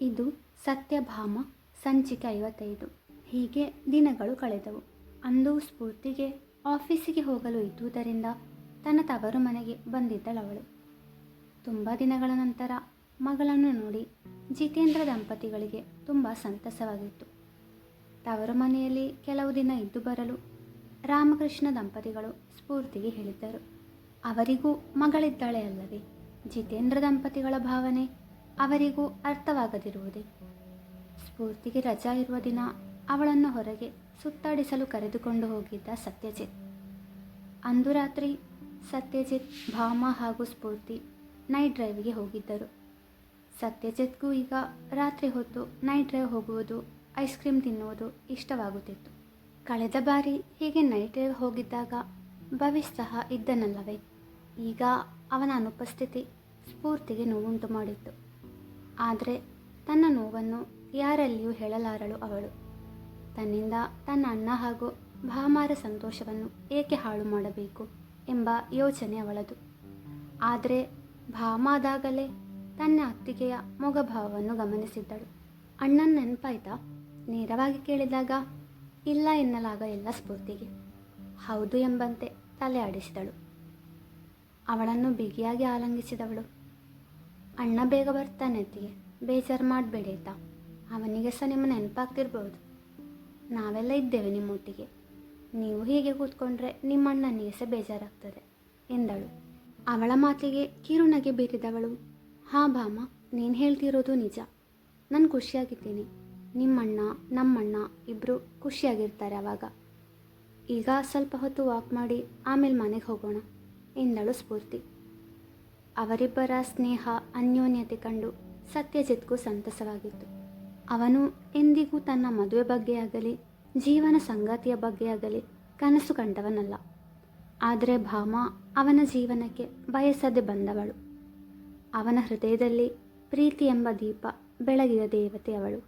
ಇದು ಸತ್ಯಭಾಮ ಸಂಚಿಕೆ ಐವತ್ತೈದು. ಹೀಗೆ ದಿನಗಳು ಕಳೆದವು. ಅಂದು ಸ್ಫೂರ್ತಿಗೆ, ಆಫೀಸಿಗೆ ಹೋಗಲು ಇದ್ದುದರಿಂದ ತನ್ನ ತವರು ಮನೆಗೆ ಬಂದಿದ್ದಳವಳು. ತುಂಬ ದಿನಗಳ ನಂತರ ಮಗಳನ್ನು ನೋಡಿ ಜಿತೇಂದ್ರ ದಂಪತಿಗಳಿಗೆ ತುಂಬ ಸಂತಸವಾಗಿತ್ತು. ತವರು ಮನೆಯಲ್ಲಿ ಕೆಲವು ದಿನ ಇದ್ದು ಬರಲು ರಾಮಕೃಷ್ಣ ದಂಪತಿಗಳು ಸ್ಫೂರ್ತಿಗೆ ಹೇಳಿದ್ದರು. ಅವರಿಗೂ ಮಗಳಿದ್ದಾಳೆ ಅಲ್ಲವೇ? ಜಿತೇಂದ್ರ ದಂಪತಿಗಳ ಭಾವನೆ ಅವರಿಗೂ ಅರ್ಥವಾಗದಿರುವುದೇ. ಸ್ಫೂರ್ತಿಗೆ ರಜಾ ಇರುವ ದಿನ ಅವಳನ್ನು ಹೊರಗೆ ಸುತ್ತಾಡಿಸಲು ಕರೆದುಕೊಂಡು ಹೋಗಿದ್ದ ಸತ್ಯಜಿತ್. ಅಂದು ರಾತ್ರಿ ಸತ್ಯಜಿತ್, ಭಾಮ ಹಾಗೂ ಸ್ಫೂರ್ತಿ ನೈಟ್ ಡ್ರೈವ್ಗೆ ಹೋಗಿದ್ದರು. ಸತ್ಯಜಿತ್ಗೂ ಈಗ ರಾತ್ರಿ ಹೊತ್ತು ನೈಟ್ ಡ್ರೈವ್ ಹೋಗುವುದು, ಐಸ್ ಕ್ರೀಮ್ ತಿನ್ನುವುದು ಇಷ್ಟವಾಗುತ್ತಿತ್ತು. ಕಳೆದ ಬಾರಿ ಹೀಗೆ ನೈಟ್ ಡ್ರೈವ್ ಹೋಗಿದ್ದಾಗ ಭವಿಷ್ ಸಹ ಇದ್ದನಲ್ಲವೇ? ಈಗ ಅವನ ಅನುಪಸ್ಥಿತಿ ಸ್ಫೂರ್ತಿಗೆ ನೋವುಂಟು ಮಾಡಿತ್ತು. ಆದರೆ ತನ್ನ ನೋವನ್ನು ಯಾರಲ್ಲಿಯೂ ಹೇಳಲಾರಳು ಅವಳು. ತನ್ನಿಂದ ತನ್ನ ಅಣ್ಣ ಹಾಗೂ ಭಾಮಾರ ಸಂತೋಷವನ್ನು ಏಕೆ ಹಾಳು ಮಾಡಬೇಕು ಎಂಬ ಯೋಚನೆ ಅವಳದು. ಆದರೆ ಭಾಮಾದಾಗಲೇ ತನ್ನ ಅತ್ತಿಗೆಯ ಮೊಗಭಾವವನ್ನು ಗಮನಿಸಿದ್ದಳು. ಅಣ್ಣನ ನೆನಪಾಯ್ತಾ? ನೇರವಾಗಿ ಕೇಳಿದಾಗ, ಇಲ್ಲ ಎನ್ನಲಾಗ ಎಲ್ಲ ಸ್ಫೂರ್ತಿಗೆ. ಹೌದು ಎಂಬಂತೆ ತಲೆ ಆಡಿಸಿದಳು. ಅವಳನ್ನು ಬಿಗಿಯಾಗಿ ಆಲಂಗಿಸಿದವಳು. ಅಣ್ಣ ಬೇಗ ಬರ್ತಾನೆ ಅತ್ತಿಗೆ. ಬೇಜಾರು ಮಾಡಬೇಡಿ ಆಯ್ತಾ? ಅವನಿಗೆ ಸಹ ನಿಮ್ಮ ನೆನಪಾಗ್ತಿರ್ಬೋದು. ನಾವೆಲ್ಲ ಇದ್ದೇವೆ ನಿಮ್ಮೊಟ್ಟಿಗೆ. ನೀವು ಹೀಗೆ ಕೂತ್ಕೊಂಡ್ರೆ ನಿಮ್ಮ ಅಣ್ಣನಿಗೆ ಸಹ ಬೇಜಾರಾಗ್ತದೆ, ಎಂದಳು. ಅವಳ ಮಾತಿಗೆ ಕಿರುನಗೆ ಬೀರಿದವಳು. ಹಾ ಭಾಮ, ನೀನು ಹೇಳ್ತಿರೋದು ನಿಜ. ನಾನು ಖುಷಿಯಾಗಿದ್ದೀನಿ. ನಿಮ್ಮಣ್ಣ, ನಮ್ಮಣ್ಣ ಇಬ್ಬರು ಖುಷಿಯಾಗಿರ್ತಾರೆ ಆವಾಗ ಈಗ ಸ್ವಲ್ಪ ಹೊತ್ತು ವಾಕ್ ಮಾಡಿ ಆಮೇಲೆ ಮನೆಗೆ ಹೋಗೋಣ, ಎಂದಳು ಸ್ಫೂರ್ತಿ. ಅವರಿಬ್ಬರ ಸ್ನೇಹ ಅನ್ಯೋನ್ಯತೆ ಕಂಡು ಸತ್ಯಜಿತ್ಗೂ ಸಂತಸವಾಗಿತ್ತು. ಅವನು ಎಂದಿಗೂ ತನ್ನ ಮದುವೆ ಬಗ್ಗೆ ಆಗಲಿ, ಜೀವನ ಸಂಗಾತಿಯ ಬಗ್ಗೆ ಆಗಲಿ ಕನಸು ಕಂಡವನಲ್ಲ. ಆದರೆ ಭಾಮ ಅವನ ಜೀವನಕ್ಕೆ ಬಯಸದೆ ಬಂದವಳು. ಅವನ ಹೃದಯದಲ್ಲಿ ಪ್ರೀತಿ ಎಂಬ ದೀಪ ಬೆಳಗಿದ ದೇವತೆ ಅವಳು.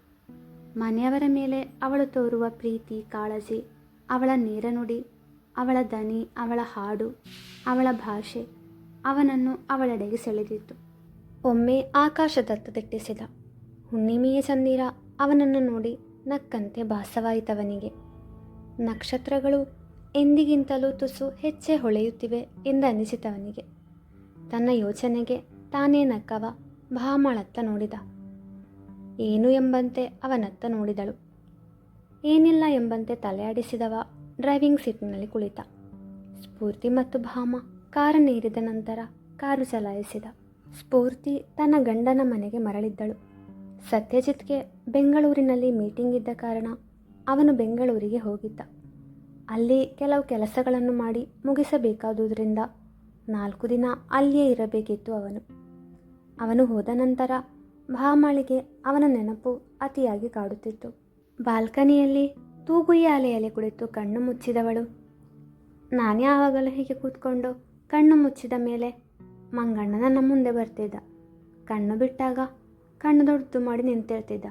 ಮನೆಯವರ ಮೇಲೆ ಅವಳು ತೋರುವ ಪ್ರೀತಿ, ಕಾಳಜಿ, ಅವಳ ನೇರನುಡಿ ಅವಳ ದನಿ ಅವಳ ಹಾಡು, ಅವಳ ಭಾಷೆ ಅವನನ್ನು ಅವಳೆಡೆಗೆ ಸೆಳೆದಿತ್ತು. ಒಮ್ಮೆ ಆಕಾಶದತ್ತ ದಿಟ್ಟಿಸಿದ ಹುಣ್ಣಿಮೆಯ ಚಂದಿರ ಅವನನ್ನು ನೋಡಿ ನಕ್ಕಂತೆ ಭಾಸವಾಯಿತವನಿಗೆ. ನಕ್ಷತ್ರಗಳು ಎಂದಿಗಿಂತಲೂ ತುಸು ಹೆಚ್ಚೆ ಹೊಳೆಯುತ್ತಿವೆ ಎಂದನಿಸಿತವನಿಗೆ. ತನ್ನ ಯೋಚನೆಗೆ ತಾನೇ ನಕ್ಕವ ಭಾಮಳತ್ತ ನೋಡಿದ. ಏನು ಎಂಬಂತೆ ಅವನತ್ತ ನೋಡಿದಳು. ಏನಿಲ್ಲ ಎಂಬಂತೆ ತಲೆಯಾಡಿಸಿದವ ಡ್ರೈವಿಂಗ್ ಸೀಟ್ನಲ್ಲಿ ಕುಳಿತ. ಸ್ಫೂರ್ತಿ ಮತ್ತು ಭಾಮ ಕಾರನ್ನೇರಿದ ನಂತರ ಕಾರು ಚಲಾಯಿಸಿದ. ಸ್ಫೂರ್ತಿ ತನ್ನ ಗಂಡನ ಮನೆಗೆ ಮರಳಿದ್ದಳು. ಸತ್ಯಜಿತ್ಗೆ ಬೆಂಗಳೂರಿನಲ್ಲಿ ಮೀಟಿಂಗ್ ಇದ್ದ ಕಾರಣ ಅವನು ಬೆಂಗಳೂರಿಗೆ ಹೋಗಿದ್ದ. ಅಲ್ಲಿ ಕೆಲವು ಕೆಲಸಗಳನ್ನು ಮಾಡಿ ಮುಗಿಸಬೇಕಾದುದರಿಂದ ನಾಲ್ಕು ದಿನ ಅಲ್ಲಿಯೇ ಇರಬೇಕಿತ್ತು ಅವನು. ಅವನು ಹೋದ ನಂತರ ಭಾಮಾಳಿಗೆ ಅವನ ನೆನಪು ಅತಿಯಾಗಿ ಕಾಡುತ್ತಿತ್ತು. ಬಾಲ್ಕನಿಯಲ್ಲಿ ತೂಗುಯ್ಯ ಅಲೆಯಲ್ಲಿ ಕುಳಿತು ಕಣ್ಣು ಮುಚ್ಚಿದವಳು, ನಾನು ಯಾವಾಗಲೂ ಹೀಗೆ ಕೂತ್ಕೊಂಡು? ಕಣ್ಣು ಮುಚ್ಚಿದ ಮೇಲೆ ಮಂಗಣ್ಣ ನನ್ನ ಮುಂದೆ ಬರ್ತಿದ್ದ. ಕಣ್ಣು ಬಿಟ್ಟಾಗ ಕಣ್ಣು ದೊಡ್ಡದು ಮಾಡಿ ನಿಂತಿರ್ತಿದ್ದ.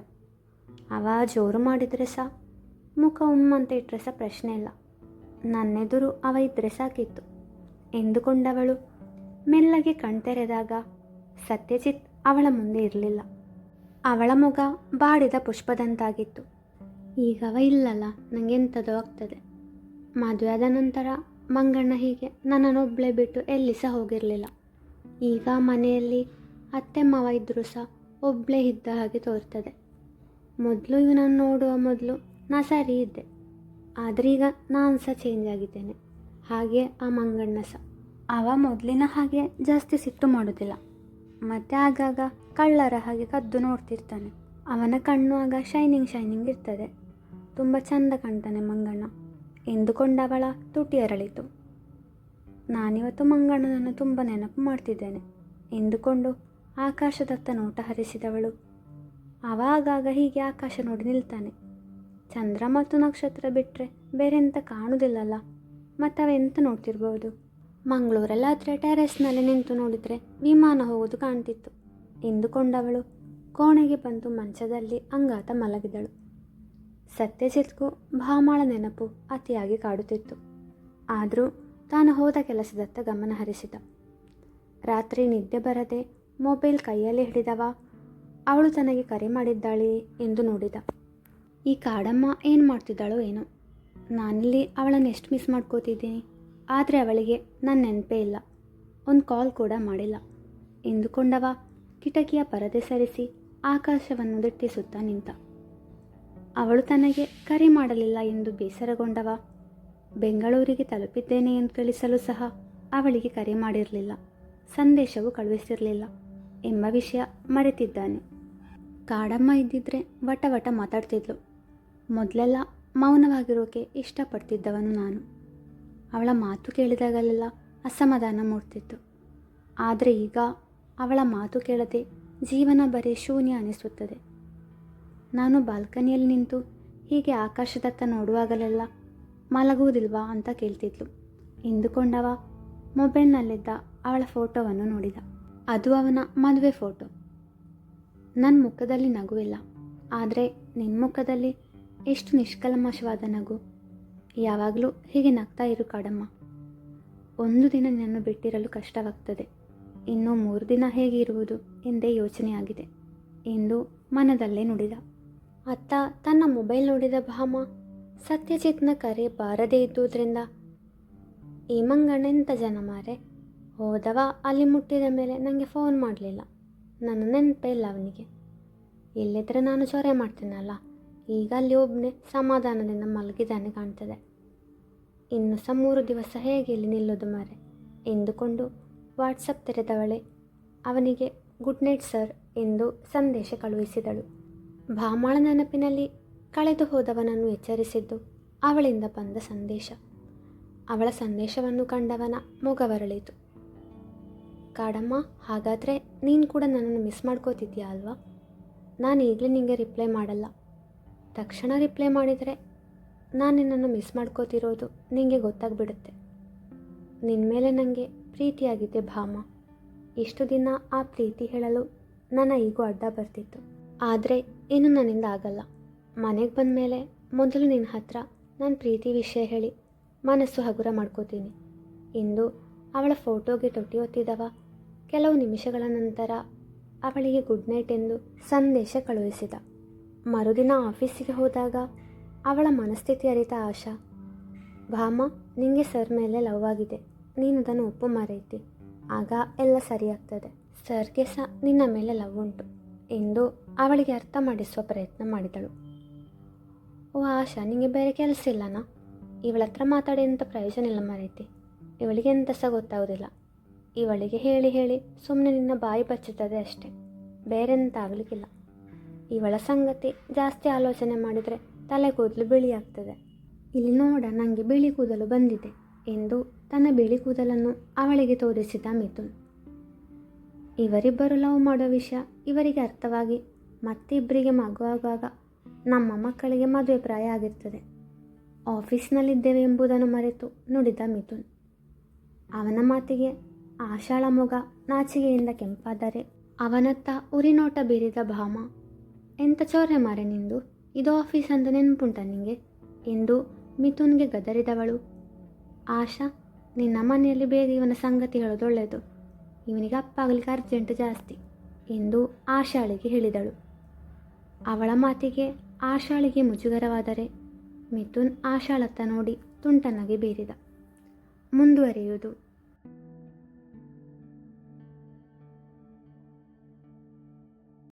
ಅವ ಜೋರು ಮಾಡಿದರೆ ಸಹ ಮುಖ ಉಮ್ಮಂತ ಇಟ್ಟರೆ ಸಹ ಪ್ರಶ್ನೆ ಇಲ್ಲ. ನನ್ನೆದುರು ಅವ ಇದ್ದರೆ ಸಾಕಿತ್ತು. ಎಂದುಕೊಂಡವಳು ಮೆಲ್ಲಗೆ ಕಣ್ತೆರೆದಾಗ ಸತ್ಯಜಿತ್ ಅವಳ ಮುಂದೆ ಇರಲಿಲ್ಲ. ಅವಳ ಮುಖ ಬಾಡಿದ ಪುಷ್ಪದಂತಾಗಿತ್ತು. ಈಗವ ಇಲ್ಲಲ್ಲ ನನಗೆಂಥದೋ ಆಗ್ತದೆ. ಮದುವೆ ಆದ ನಂತರ ಮಂಗಣ್ಣ ಹೀಗೆ ನನ್ನನ್ನೊಬ್ಬಳೇ ಬಿಟ್ಟು ಎಲ್ಲಿ ಸಹ ಹೋಗಿರಲಿಲ್ಲ. ಈಗ ಮನೆಯಲ್ಲಿ ಅತ್ತೆ ಮಾವ ಇದ್ದರೂ ಸಹ ಒಬ್ಬಳೇ ಇದ್ದ ಹಾಗೆ ತೋರ್ತದೆ. ಮೊದಲು ಇವನನ್ನು ನೋಡುವ ಮೊದಲು ನಾ ಸರಿ ಇದ್ದೆ. ಆದರೆ ಈಗ ನಾನು ಸಹ ಚೇಂಜ್ ಆಗಿದ್ದೇನೆ. ಹಾಗೆ ಆ ಮಂಗಣ್ಣ ಸಹ. ಅವ ಮೊದಲಿನ ಹಾಗೆ ಜಾಸ್ತಿ ಸಿಟ್ಟು ಮಾಡೋದಿಲ್ಲ. ಮತ್ತು ಆಗಾಗ ಕಳ್ಳರ ಹಾಗೆ ಕದ್ದು ನೋಡ್ತಿರ್ತಾನೆ. ಅವನ ಕಣ್ಣು ಆಗ ಶೈನಿಂಗ್ ಶೈನಿಂಗ್ ಇರ್ತದೆ. ತುಂಬ ಚಂದ ಕಾಣ್ತಾನೆ ಮಂಗಣ್ಣ. ಎಂದುಕೊಂಡವಳ ತುಟಿ ಅರಳಿತು. ನಾನಿವತ್ತು ಮಂಗಣ್ಣನನ್ನು ತುಂಬ ನೆನಪು ಮಾಡ್ತಿದ್ದೇನೆ, ಎಂದುಕೊಂಡು ಆಕಾಶದತ್ತ ನೋಟ ಹರಿಸಿದವಳು. ಆವಾಗಾಗ ಹೀಗೆ ಆಕಾಶ ನೋಡಿ ನಿಲ್ತಾನೆ. ಚಂದ್ರ ಮತ್ತು ನಕ್ಷತ್ರ ಬಿಟ್ಟರೆ ಬೇರೆ ಎಂತ ಕಾಣುವುದಿಲ್ಲಲ್ಲ ಮತ್ತು ಅವೆಂತ ನೋಡ್ತಿರ್ಬೋದು ಮಂಗಳೂರಲ್ಲಾದರೆ ಟೆರೆಸ್ನಲ್ಲಿ ನಿಂತು ನೋಡಿದರೆ ವಿಮಾನ ಹೋಗೋದು ಕಾಣ್ತಿತ್ತು. ಎಂದುಕೊಂಡವಳು ಕೋಣೆಗೆ ಬಂದು ಮಂಚದಲ್ಲಿ ಅಂಗಾತ ಮಲಗಿದಳು. ಸತ್ಯಜಿತ್ಗೂ ಭಾಮಾಳ ನೆನಪು ಅತಿಯಾಗಿ ಕಾಡುತ್ತಿತ್ತು. ಆದರೂ ತಾನು ಹೋದ ಕೆಲಸದತ್ತ ಗಮನ ಹರಿಸಿದ. ರಾತ್ರಿ ನಿದ್ದೆ ಬರದೆ ಮೊಬೈಲ್ ಕೈಯಲ್ಲಿ ಹಿಡಿದವ, ಅವಳು ತನಗೆ ಕರೆ ಮಾಡಿದ್ದಾಳೆ ಎಂದು ನೋಡಿದ. ಈ ಕಾಡಮ್ಮ ಏನು ಮಾಡ್ತಿದ್ದಾಳೋ ಏನೋ. ನಾನಿಲ್ಲಿ ಅವಳನ್ನು ಎಷ್ಟು ಮಿಸ್ ಮಾಡ್ಕೋತಿದ್ದೀನಿ. ಆದರೆ ಅವಳಿಗೆ ನನ್ನ ನೆನಪೇ ಇಲ್ಲ. ಒಂದು ಕಾಲ್ ಕೂಡ ಮಾಡಿಲ್ಲ. ಎಂದುಕೊಂಡವ ಕಿಟಕಿಯ ಪರದೆ ಸರಿಸಿ ಆಕಾಶವನ್ನು ದಿಟ್ಟಿಸುತ್ತಾ ನಿಂತ. ಅವಳು ತನಗೆ ಕರೆ ಮಾಡಲಿಲ್ಲ ಎಂದು ಬೇಸರಗೊಂಡವ. ಬೆಂಗಳೂರಿಗೆ ತಲುಪಿದ್ದೇನೆ ಎಂದು ತಿಳಿಸಲು ಸಹ ಅವಳಿಗೆ ಕರೆ ಮಾಡಿರಲಿಲ್ಲ. ಸಂದೇಶವು ಕಳುಹಿಸಿರಲಿಲ್ಲ. ಎಂಬ ವಿಷಯ ಮರೆತಿದ್ದಾನೆ. ಕಾಡಮ್ಮ ಇದ್ದಿದ್ರೆ ವಟ ವಟ ಮಾತಾಡ್ತಿದ್ಲು. ಮೊದಲೆಲ್ಲ ಮೌನವಾಗಿರೋಕೆ ಇಷ್ಟಪಡ್ತಿದ್ದವನು ನಾನು. ಅವಳ ಮಾತು ಕೇಳಿದಾಗಲೆಲ್ಲ ಅಸಮಾಧಾನ ಮೂಡ್ತಿತ್ತು. ಆದರೆ ಈಗ ಅವಳ ಮಾತು ಕೇಳದೆ ಜೀವನ ಬರೀ ಶೂನ್ಯ ಅನಿಸುತ್ತದೆ. ನಾನು ಬಾಲ್ಕನಿಯಲ್ಲಿ ನಿಂತು ಹೀಗೆ ಆಕಾಶದತ್ತ ನೋಡುವಾಗಲೆಲ್ಲ ಮಲಗುವುದಿಲ್ವಾ ಅಂತ ಕೇಳ್ತಿದ್ಲು. ಎಂದುಕೊಂಡವ ಮೊಬೈಲ್ನಲ್ಲಿದ್ದ ಅವಳ ಫೋಟೋವನ್ನು ನೋಡಿದ. ಅದು ಅವನ ಮದುವೆ ಫೋಟೋ. ನನ್ನ ಮುಖದಲ್ಲಿ ನಗುವಿಲ್ಲ. ಆದರೆ ನಿನ್ನ ಮುಖದಲ್ಲಿ ಎಷ್ಟು ನಿಷ್ಕಲ್ಮಶವಾದ ನಗು. ಯಾವಾಗಲೂ ಹೀಗೆ ನಗ್ತಾ ಇರು ಕಾಡಮ್ಮ. ಒಂದು ದಿನ ನನ್ನನ್ನು ಬಿಟ್ಟಿರಲು ಕಷ್ಟವಾಗ್ತದೆ. ಇನ್ನೂ ಮೂರು ದಿನ ಹೇಗಿರುವುದು ಎಂದೇ ಯೋಚನೆಯಾಗಿದೆ. ಎಂದು ಮನದಲ್ಲೇ ನುಡಿದ. ಅತ್ತ ತನ್ನ ಮೊಬೈಲ್ ನೋಡಿದ ಭಾಮ ಸತ್ಯಜಿತ್ನ ಕರೆ ಬಾರದೇ ಇದ್ದುದರಿಂದ ಈ ಮಂಗಣ್ಣೆಂಥ ಜನ ಮಾರೆ? ಹೋದವ ಅಲ್ಲಿ ಮುಟ್ಟಿದ ಮೇಲೆ ನನಗೆ ಫೋನ್ ಮಾಡಲಿಲ್ಲ. ನನ್ನ ನೆನಪಿಲ್ಲ ಅವನಿಗೆ. ಇಲ್ಲಿದ್ರೆ ನಾನು ಚೊರೆ ಮಾಡ್ತೀನಲ್ಲ, ಈಗ ಅಲ್ಲಿ ಒಬ್ಬನೇ ಸಮಾಧಾನದಿಂದ ಮಲಗಿದಾನೆ ಕಾಣ್ತದೆ. ಇನ್ನು ಸಹ ಮೂರು ದಿವಸ ಹೇಗೆ ಇಲ್ಲಿ ನಿಲ್ಲೋದು ಮಾರೆ? ಎಂದುಕೊಂಡು ವಾಟ್ಸಪ್ ತೆರೆದವಳೆ. ಅವನಿಗೆ, ಗುಡ್ ನೈಟ್ ಸರ್ ಎಂದು ಸಂದೇಶ ಕಳುಹಿಸಿದಳು. ಭಾಮಾಳ ನೆನಪಿನಲ್ಲಿ ಕಳೆದು ಹೋದವನನ್ನು ಎಚ್ಚರಿಸಿದ್ದು ಅವಳಿಂದ ಬಂದ ಸಂದೇಶ. ಅವಳ ಸಂದೇಶವನ್ನು ಕಂಡವನ ಮೊಗವರಳಿತು ಕಾಡಮ್ಮ, ಹಾಗಾದರೆ ನೀನು ಕೂಡ ನನ್ನನ್ನು ಮಿಸ್ ಮಾಡ್ಕೋತಿದ್ಯಾ ಅಲ್ವಾ? ನಾನು ಈಗಲೇ ನಿಮಗೆ ರಿಪ್ಲೈ ಮಾಡಲ್ಲ. ತಕ್ಷಣ ರಿಪ್ಲೈ ಮಾಡಿದರೆ ನಾನು ನಿನ್ನನ್ನು ಮಿಸ್ ಮಾಡ್ಕೋತಿರೋದು ನಿಮಗೆ ಗೊತ್ತಾಗ್ಬಿಡುತ್ತೆ. ನಿನ್ನ ಮೇಲೆ ನನಗೆ ಪ್ರೀತಿಯಾಗಿದೆ ಭಾಮ. ಇಷ್ಟು ದಿನ ಆ ಪ್ರೀತಿ ಹೇಳಲು ನನ್ನ ಈಗೂ ಅಡ್ಡ ಬರ್ತಿತ್ತು. ಆದರೆ ಇನ್ನು ನನ್ನಿಂದ ಆಗಲ್ಲ. ಮನೆಗೆ ಬಂದ ಮೇಲೆ ಮೊದಲು ನಿನ್ನ ಹತ್ರ ನಾನು ಪ್ರೀತಿ ವಿಷಯ ಹೇಳಿ ಮನಸ್ಸು ಹಗುರ ಮಾಡ್ಕೋತೀನಿ. ಇಂದು ಅವಳ ಫೋಟೋಗೆ ತೊಟ್ಟಿ ಒತ್ತಿದವ. ಕೆಲವು ನಿಮಿಷಗಳ ನಂತರ ಅವಳಿಗೆ ಗುಡ್ ನೈಟ್ ಎಂದು ಸಂದೇಶ ಕಳುಹಿಸಿದ. ಮರುದಿನ ಆಫೀಸಿಗೆ ಹೋದಾಗ ಅವಳ ಮನಸ್ಥಿತಿ ಅರಿತ ಆಶಾ, ಭಾಮ, ನಿಂಗೆ ಸರ್ ಮೇಲೆ ಲವ್ ಆಗಿದೆ. ನೀನು ಅದನ್ನು ಒಪ್ಪು ಮರೈತಿ. ಆಗ ಎಲ್ಲ ಸರಿಯಾಗ್ತದೆ ಸರ್ಗೆ ಸಹ ನಿನ್ನ ಮೇಲೆ ಲವ್ ಉಂಟು. ಎಂದು ಅವಳಿಗೆ ಅರ್ಥ ಮಾಡಿಸುವ ಪ್ರಯತ್ನ ಮಾಡಿದಳು. ಓ ಆಶಾ, ನಿಂಗೆ ಬೇರೆ ಕೆಲಸ ಇಲ್ಲನಾ? ಇವಳ ಹತ್ರ ಮಾತಾಡಿ ಅಂತ ಪ್ರಯೋಜನ ಇಲ್ಲ ಮರೈತಿ. ಇವಳಿಗೆ ಎಂತ ಸಹ ಗೊತ್ತಾಗೋದಿಲ್ಲ. ಇವಳಿಗೆ ಹೇಳಿ ಹೇಳಿ ಸುಮ್ಮನೆ ನಿನ್ನ ಬಾಯಿ ಬಚ್ಚುತ್ತದೆ ಅಷ್ಟೆ. ಬೇರೆಂತ ಆಗಲಿಕ್ಕಿಲ್ಲ. ಇವಳ ಸಂಗತಿ ಜಾಸ್ತಿ ಆಲೋಚನೆ ಮಾಡಿದರೆ ತಲೆ ಕೂದಲು ಬಿಳಿ ಆಗ್ತದೆ. ಇಲ್ಲಿ ನೋಡ ನನಗೆ ಬಿಳಿ ಕೂದಲು ಬಂದಿದೆ ಎಂದು ತನ್ನ ಬಿಳಿ ಕೂದಲನ್ನು ಅವಳಿಗೆ ತೋರಿಸಿದ ಮಿಥುನ್. ಇವರಿಬ್ಬರು ಲವ್ ಮಾಡೋ ವಿಷಯ ಇವರಿಗೆ ಅರ್ಥವಾಗಿ ಮತ್ತಿಬ್ಬರಿಗೆ ಮಗುವಾಗುವಾಗ ನಮ್ಮ ಮಕ್ಕಳಿಗೆ ಮದುವೆ ಪ್ರಾಯ ಆಗಿರ್ತದೆ. ಆಫೀಸ್ನಲ್ಲಿದ್ದೇವೆ ಎಂಬುದನ್ನು ಮರೆತು ನುಡಿದ ಮಿಥುನ್. ಅವನ ಮಾತಿಗೆ ಆಶಾಳ ಮೊಗ ನಾಚಿಗೆಯಿಂದ ಕೆಂಪಾದರೆ ಅವನತ್ತ ಉರಿನೋಟ ಬೀರಿದ ಭಾಮ ಎಂಥ ಚೋರೆ ಮಾರೆ ನಿಂದು? ಇದು ಆಫೀಸ್ ಅಂತ ನೆನಪುಂಟ ನಿಂಗೆ? ಎಂದು ಮಿಥುನ್ಗೆ ಗದರಿದವಳು. ಆಶಾ, ನಿನ್ನ ಮನೆಯಲ್ಲಿ ಬೇರೆ ಇವನ ಸಂಗತಿ ಹೇಳೋದು ಇವನಿಗೆ ಅಪ್ಪಾಗಲಿಕ್ಕೆ ಅರ್ಜೆಂಟ್ ಜಾಸ್ತಿ ಎಂದು ಆಶಾಳಿಗೆ ಹೇಳಿದಳು. ಅವಳ ಮಾತಿಗೆ ಆಶಾಳಿಗೆ ಮುಜುಗರವಾದರೆ ಮಿಥುನ್ ಆಶಾಳತ್ತ ನೋಡಿ ತುಂಟನಾಗಿ ಬೀರಿದ. ಮುಂದುವರಿಯುವುದು